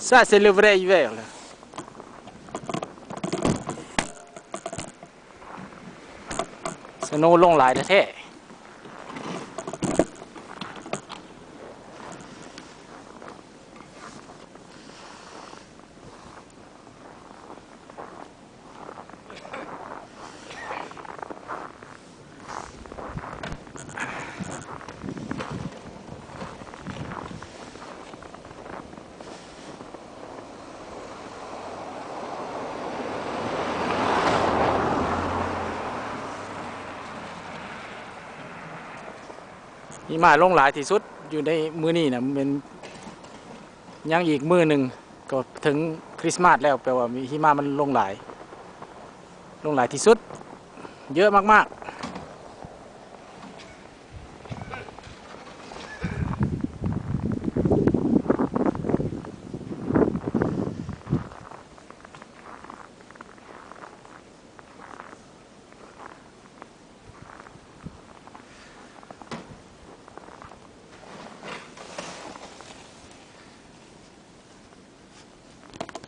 Ça, c'est le vrai hiver. C'est non long là. หิมาลงหลายที่สุดอยู่ในมือนี่นะเป็นยังอีกมือหนึ่งก็ถึงคริสต์มาสแล้วแปลว่ามีหิมามันลงหลาย ลงหลายที่สุด เยอะมากๆ